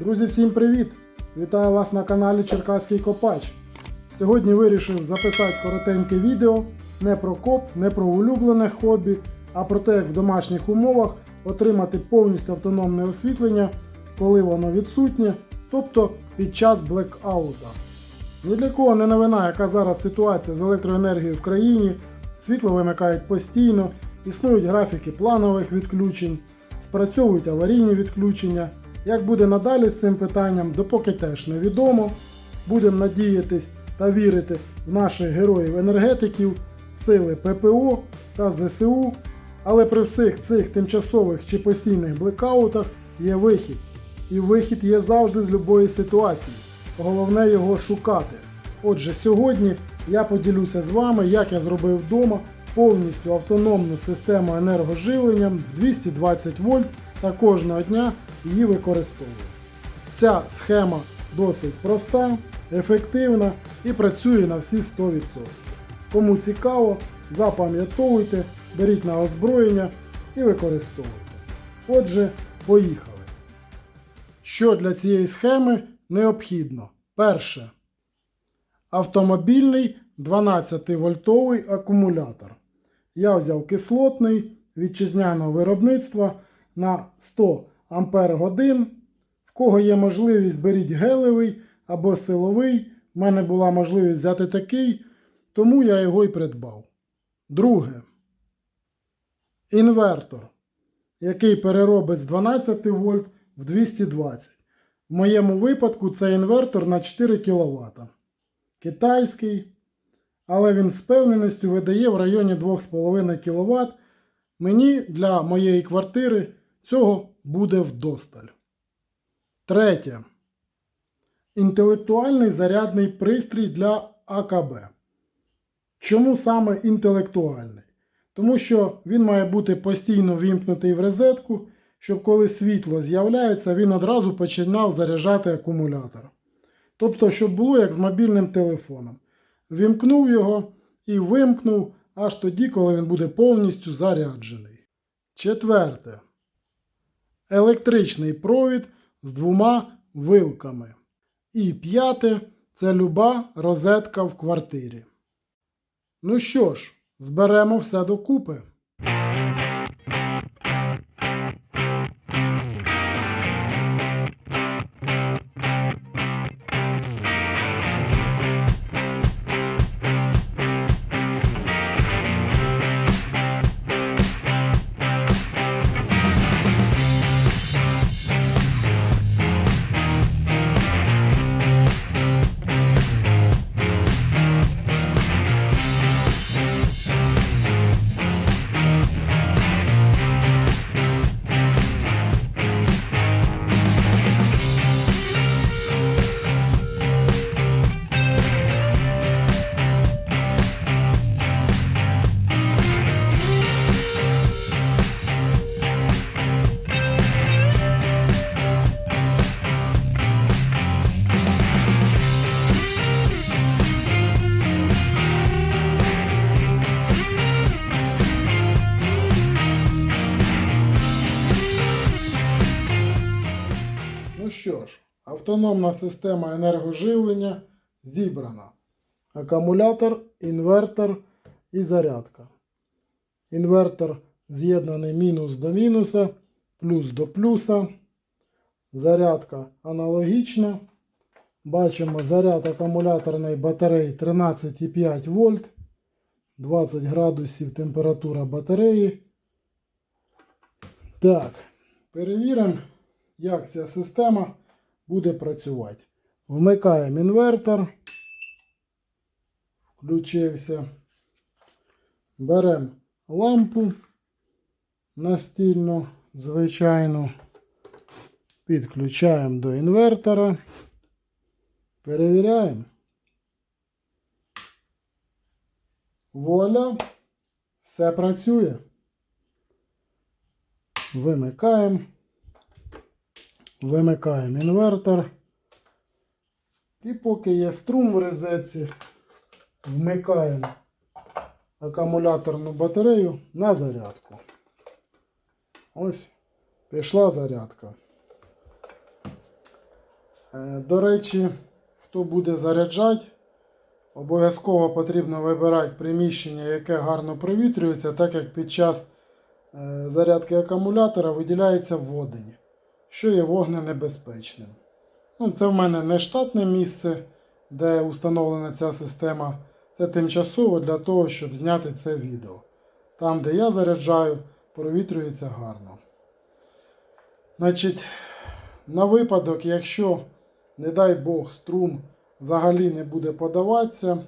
Друзі, всім привіт! Вітаю вас на каналі Черкаський Копач. Сьогодні вирішив записати коротеньке відео не про коп, не про улюблене хобі, а про те, як в домашніх умовах отримати повністю автономне освітлення, коли воно відсутнє, тобто під час блекаута. Ні для кого не новина, яка зараз ситуація з електроенергією в країні, світло вимикають постійно, існують графіки планових відключень, спрацьовують аварійні відключення. Як буде надалі з цим питанням, допоки теж невідомо. Будемо надіятись та вірити в наших героїв-енергетиків, сили ППО та ЗСУ. Але при всіх цих тимчасових чи постійних блекаутах є вихід. І вихід є завжди з будь-якої ситуації. Головне його шукати. Отже, сьогодні я поділюся з вами, як я зробив вдома повністю автономну систему енергоживлення 220 вольт та кожного дня її використовую. Ця схема досить проста, ефективна і працює на всі 100%. Кому цікаво, запам'ятовуйте, беріть на озброєння і використовуйте. Отже, поїхали. Що для цієї схеми необхідно? Перше. Автомобільний 12-вольтовий акумулятор. Я взяв кислотний вітчизняного виробництва на 100 Ампер годин. В кого є можливість, беріть гелевий або силовий. У мене була можливість взяти такий, тому я його і придбав. Друге. Інвертор, який переробить з 12 вольт в 220. В моєму випадку це інвертор на 4 кВт. Китайський, але він з певненістю видає в районі 2,5 кВт. Мені для моєї квартири цього буде вдосталь. Третє. Інтелектуальний зарядний пристрій для АКБ. Чому саме інтелектуальний? Тому що він має бути постійно вімкнутий в розетку, щоб коли світло з'являється, він одразу починав заряджати акумулятор. Тобто, щоб було як з мобільним телефоном. Вімкнув його і вимкнув аж тоді, коли він буде повністю заряджений. Четверте. Електричний провід з двома вилками. І п'яте це люба розетка в квартирі. Ну що ж, зберемо все докупи. Автономна система енергоживлення зібрана. Акумулятор, інвертор і зарядка. Інвертор з'єднаний мінус до мінуса, плюс до плюса. Зарядка аналогічна. Бачимо заряд акумуляторної батареї 13,5 вольт. 20 градусів температура батареї. Так, перевіримо, як ця система буде працювати. Вмикаємо інвертор. Включився. Беремо лампу настільну, звичайну. Підключаємо до інвертора. Перевіряємо. Вуаля, все працює. Вимикаємо. Вимикаємо інвертор. І поки є струм в розетці, вмикаємо акумуляторну батарею на зарядку. Ось пішла зарядка. Е, До речі, хто буде заряджати, обов'язково потрібно вибирати приміщення, яке гарно провітрюється, так як під час е, зарядки акумулятора виділяється водень, що є вогненебезпечним. Ну, це в мене не штатне місце, де установлена ця система. Це тимчасово для того, щоб зняти це відео. Там, де я заряджаю, провітрюється гарно. Значить, на випадок, якщо, не дай Бог, струм взагалі не буде подаватися,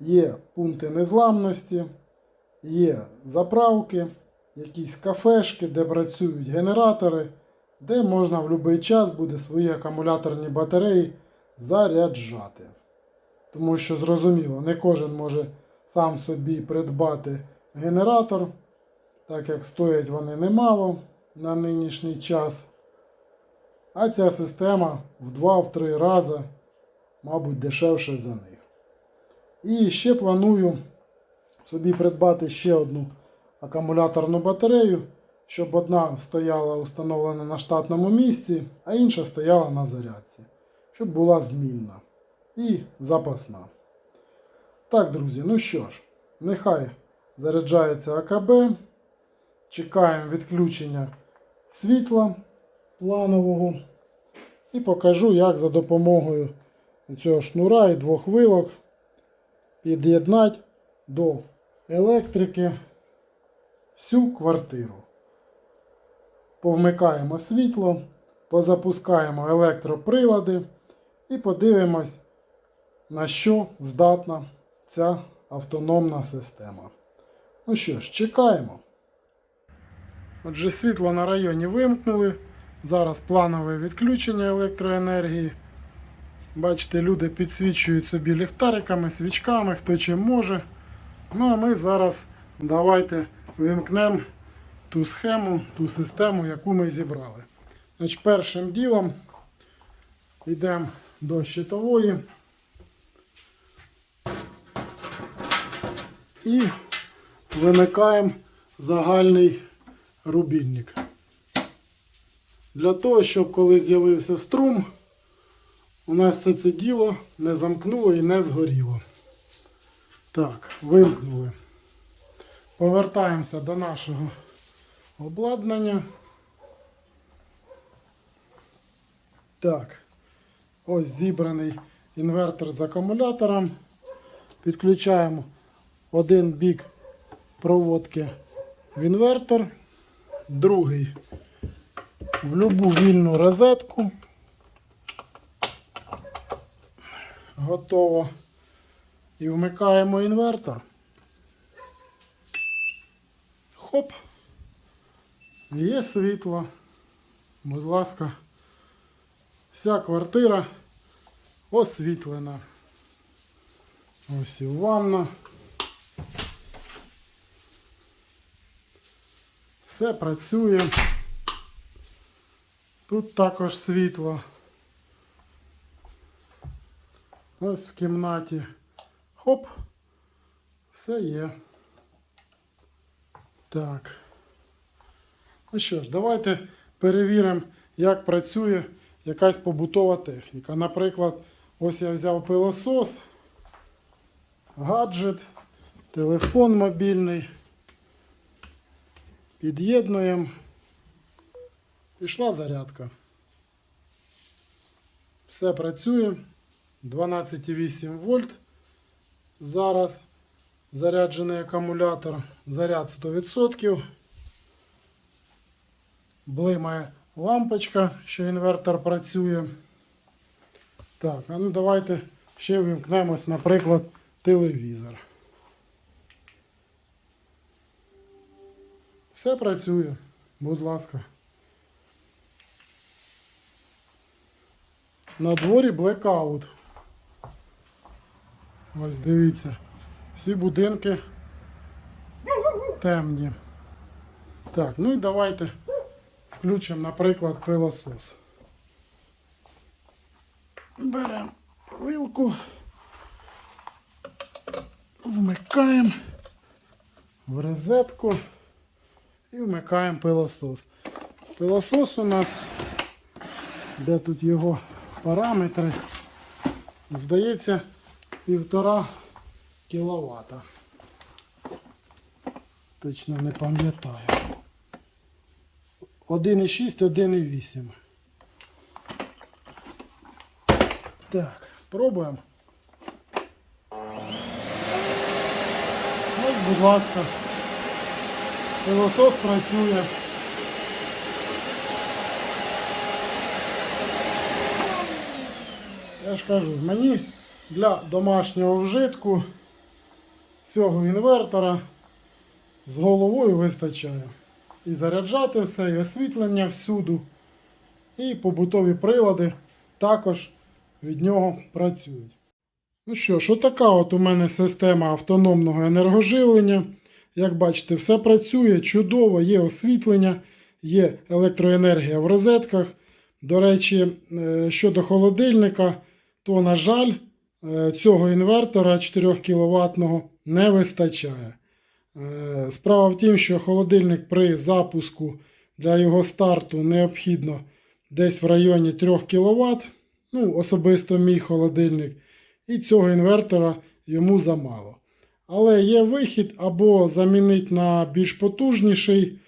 є пункти незламності, є заправки, якісь кафешки, де працюють генератори, де можна в будь-який час буде свої акумуляторні батареї заряджати. Тому що зрозуміло, не кожен може сам собі придбати генератор, так як стоять вони немало на нинішній час. А ця система в 2-3 рази, мабуть, дешевше за них. І ще планую собі придбати ще одну акумуляторну батарею, щоб одна стояла установлена на штатному місці, а інша стояла на зарядці, щоб була змінна і запасна. Так, друзі, ну що ж, нехай заряджається АКБ. Чекаємо відключення світла планового. І покажу, як за допомогою цього шнура і двох вилок під'єднати до електрики всю квартиру. Повмикаємо світло, позапускаємо електроприлади і подивимось, на що здатна ця автономна система. Ну що ж, чекаємо. Отже, світло на районі вимкнули. Зараз планове відключення електроенергії. Бачите, люди підсвічують собі ліхтариками, свічками, хто чим може. Ну а ми зараз давайте вимкнемо ту схему, ту систему, яку ми зібрали. Значить, першим ділом йдемо до щитової і вимикаємо загальний рубільник. Для того, щоб коли з'явився струм, у нас все це діло не замкнуло і не згоріло. Так, вимкнули. Повертаємося до нашого обладнання. Так, ось зібраний інвертор з акумулятором. Підключаємо один бік проводки в інвертор, другий в любу вільну розетку. Готово. І вмикаємо інвертор. Хоп. Є світло. Будь ласка, вся квартира освітлена. Ось і ванна. Все працює. Тут також світло. Ось в кімнаті. Хоп. Все є. Так. Ну що ж, давайте перевіримо, як працює якась побутова техніка. Наприклад, ось я взяв пилосос, гаджет, телефон мобільний. Під'єднуємо. Пішла зарядка. Все працює. 12,8 вольт. Зараз заряджений акумулятор. Заряд 100%. Блимає лампочка, що інвертор працює. Так, а ну давайте ще вимкнемось, наприклад, телевізор. Все працює. Будь ласка. На дворі блекаут. Ось дивіться. Всі будинки темні. Так, ну і давайте включимо, наприклад, пилосос. Беремо вилку, вмикаємо в розетку і вмикаємо пилосос. Пилосос у нас, де тут його параметри. Здається, півтора кіловата. Точно не пам'ятаю. 1,6, 1,8. Так, пробуємо. Ось, будь ласка. Пилосос працює. Я ж кажу, мені для домашнього вжитку цього інвертора з головою вистачає. І заряджати все, і освітлення всюду, і побутові прилади також від нього працюють. Ну що ж, отака от у мене система автономного енергоживлення. Як бачите, все працює чудово, є освітлення, є електроенергія в розетках. До речі, е, щодо холодильника, то, на жаль, е, цього інвертора 4 кВт не вистачає. Е, Справа в тім, що холодильник при запуску для його старту необхідно десь в районі 3 кВт. Ну, особисто мій холодильник. І цього інвертора йому замало. Але є вихід або замінити на більш потужніший,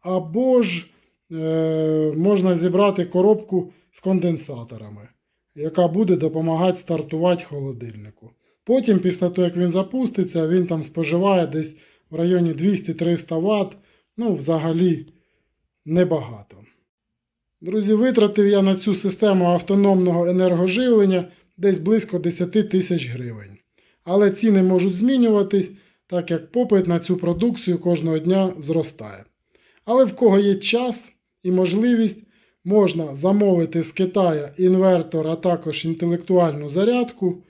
або ж е, можна зібрати коробку з конденсаторами, яка буде допомагати стартувати холодильнику. Потім, після того, як він запуститься, він там споживає десь в районі 200-300 Вт. Ну, взагалі небагато. Друзі, витратив я на цю систему автономного енергоживлення десь близько 10 тисяч гривень. Але ціни можуть змінюватись, так як попит на цю продукцію кожного дня зростає. Але в кого є час і можливість, можна замовити з Китаю інвертор, а також інтелектуальну зарядку.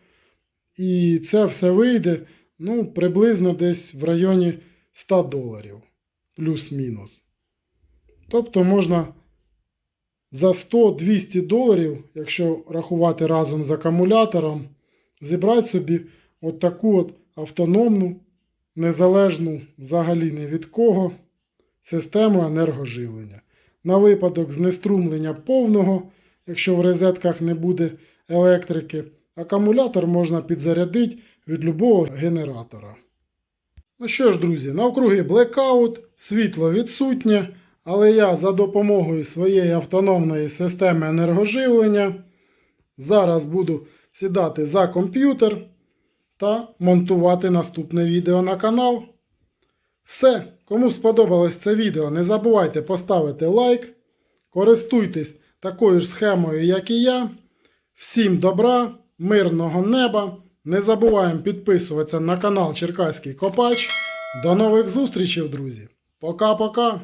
І це все вийде ну, приблизно десь в районі 100 доларів, плюс-мінус. Тобто можна за 100-200 доларів, якщо рахувати разом з акумулятором, зібрати собі от таку от автономну, незалежну взагалі ні від кого систему енергоживлення. На випадок знеструмлення повного, якщо в розетках не буде електрики, акумулятор можна підзарядити від любого генератора. Ну що ж, друзі, навкруги блекаут, світло відсутнє, але я за допомогою своєї автономної системи енергоживлення зараз буду сідати за комп'ютер та монтувати наступне відео на канал. Все, кому сподобалось це відео, не забувайте поставити лайк. Користуйтесь такою ж схемою, як і я. Всім добра, мирного неба. Не забуваємо підписуватися на канал Черкаський Копач. До нових зустрічей, друзі. Пока-пока.